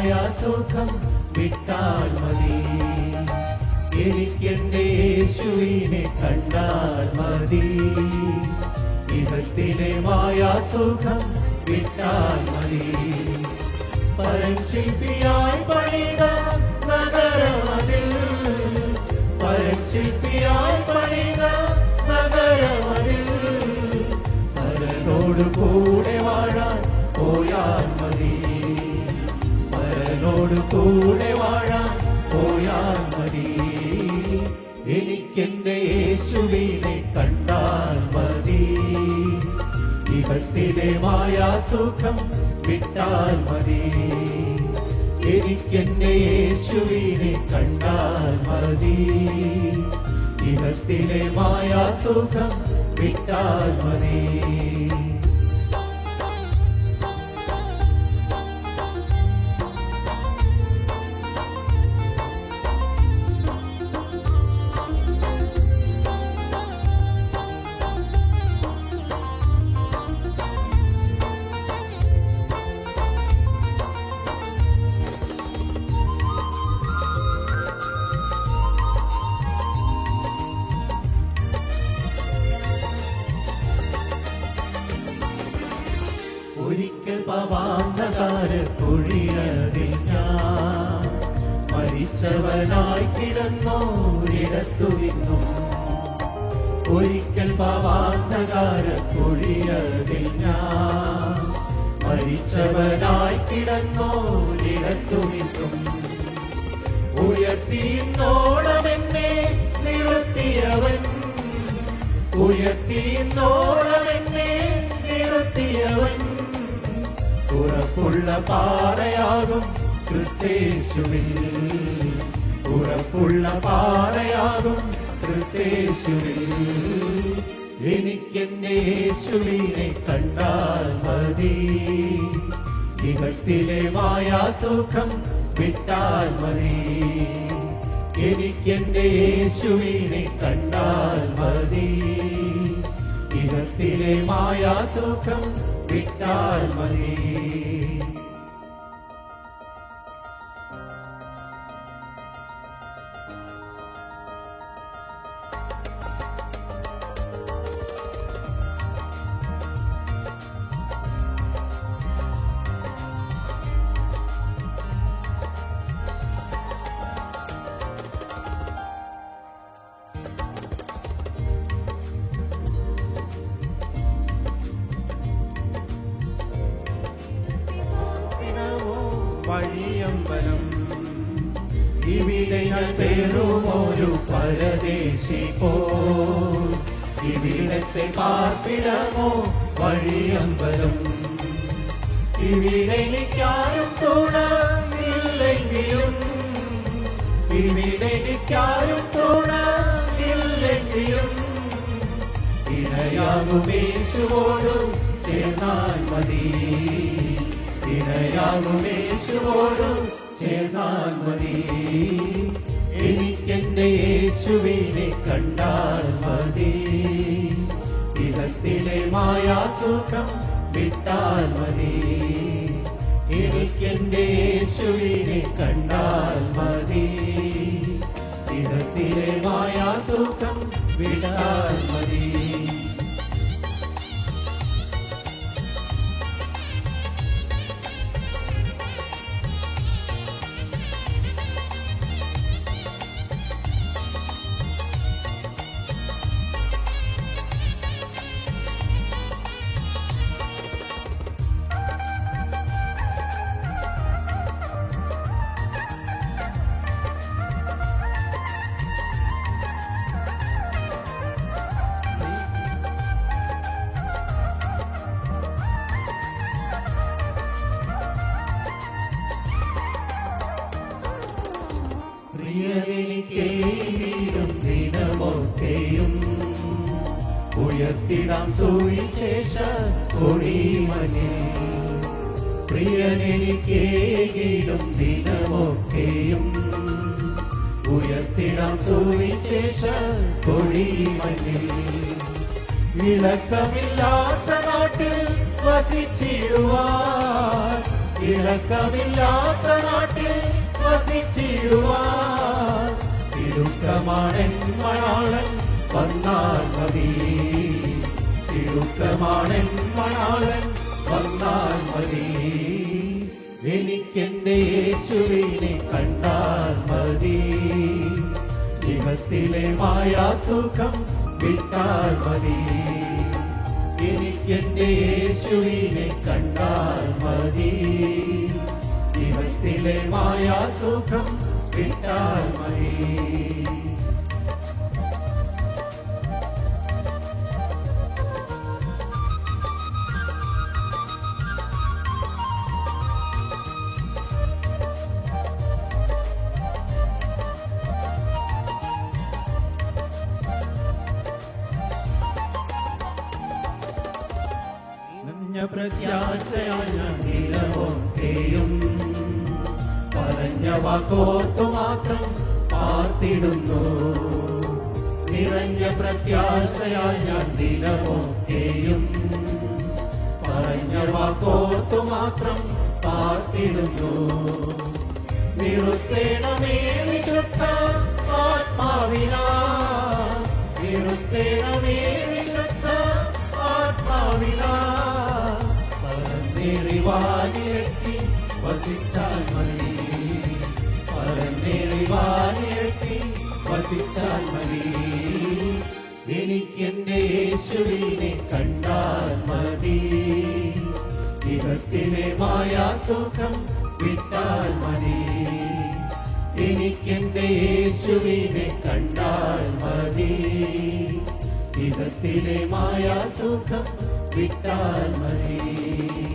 സുഖം വിട്ടാൽ മതി. എനിക്കെന്റെ യേശുവിനെ കണ്ടാൽ മതി. ഇഹത്തിലെ സുഖം വിട്ടാൽ മതി. പരശില്പിയായി പണിത നഗരമതിൽ പരശില്പിയായി പണിത നഗരമതിൽ. പരനോട് കൂടെ വാഴാൻ പോയാൽ മരനോട് കൂടെ വാഴാൻ പോയാൽ മതി. എനിക്കെന്റെ യേശുവിനെ കണ്ടാൽ മതി. ഇഹത്തിലെ മായാ സുഖം വിട്ടാൽ മതി. എനിക്കെന്റെ യേശുവിനെ കണ്ടാൽ മതി. ഇഹത്തിലെ മായാ സുഖം വിട്ടാൽ മതി. ഒരിക്കൽ പവാന്തകാര ഞാൻ മരിച്ചവനായി കിടന്നോരിടത്തു നിന്നും. ഒരിക്കൽ പവാന്തകാര ഞാൻ മരിച്ചവനായി കിടന്നോരിടത്തു നിന്നും. ഉയർത്തിന്നോളമെന്നെ നിർത്തിയവൻ ഉയർത്തിന്നോളമെന്നെ നിർത്തിയവൻ ഉറപ്പുള്ള പാറയാകും ക്രിസ്തേശുവിൽ ഉറപ്പുള്ള പാറയാകും ക്രിസ്തേശുവിൽ എനിക്കെന്നെ യേശുവിനെ കണ്ടാൽ മതി. ഇഹത്തിലെ മായാസുഖം വിട്ടാൽ മതി. എനിക്കെന്റെ യേശുവിനെ കണ്ടാൽ മതി. ഇഹത്തിലെ മായാസുഖം വിട്ടാൽ മതി. വഴിയമ്പലം ഇവിടെ ഞാൻ പേറുമൊരു പരദേശി പോ ഇവിടത്തെ പാർപ്പിടമോ വഴിയമ്പലം. ഇവിടെ എനിക്കാരും തുണയില്ലെങ്കിലും ഇവിടെ എനിക്കാരും തുണയില്ലെങ്കിലും ഇണയാകുമേശുവോട് ചേർന്നാൽ മതി. ഇണയാകുമേശുവോട് ചേർന്നാൽ മതി. എനിക്കെന്റെ യേശുവിനെ സുവിശേഷ കൊടിമനിൽ പ്രിയനെനിക്കേകിടും ദിനമൊക്കെയും. ഉയർത്തിടാം സുവിശേഷ കൊടിമനിൽ ഇളക്കമില്ലാത്ത നാട്ടിൽ വസിച്ചിടുവാൻ. ഇളക്കമില്ലാത്ത നാട്ടിൽ വസിച്ചിടുവാൻ. ഇടുക്കമാണൻ മണാളൻ വന്നാൽ മതി. തിടുക്കമാണൻ മണാളൻ വന്നാൽ മതി. എനിക്കെന്റെ യേശുവിനെ കണ്ടാൽ മതി. ഇഹത്തിലെ മായാസുഖം വിട്ടാൽ മതി. എനിക്കെന്റെ യേശുവിനെ കണ്ടാൽ മതി. ഇഹത്തിലെ മായാസുഖം വിട്ടാൽ മതി. നഞ്ഞ പ്രത്യാശയായ നിലവൊക്കെയും പറഞ്ഞ വാക്കോർത്തു മാത്രം പാർത്തിടുന്നു. നിറഞ്ഞ പ്രത്യാശയായ നിലവൊക്കെയും പറഞ്ഞ വാക്കോർത്തു മാത്രം പാർത്തിടുന്നു. നിറുത്തേണമേ വിശുദ്ധ ആത്മാവിനാ നിറുത്തേണമേ പറന്നേറിവാനിലെത്തി വസിച്ചാൽ മതി. പറന്നേറിവാനിലെത്തി വസിച്ചാൽ മതി. എനിക്കെന്റെ യേശുവിനെ കണ്ടാൽ മതി. ഇഹത്തിലെ മായാസുഖം വിട്ടാൽ മതി. എനിക്കെന്റെ യേശുവിനെ കണ്ടാൽ മതി. ഇഹത്തിലെ മായാസുഖം വിട്ടാൽ മതി.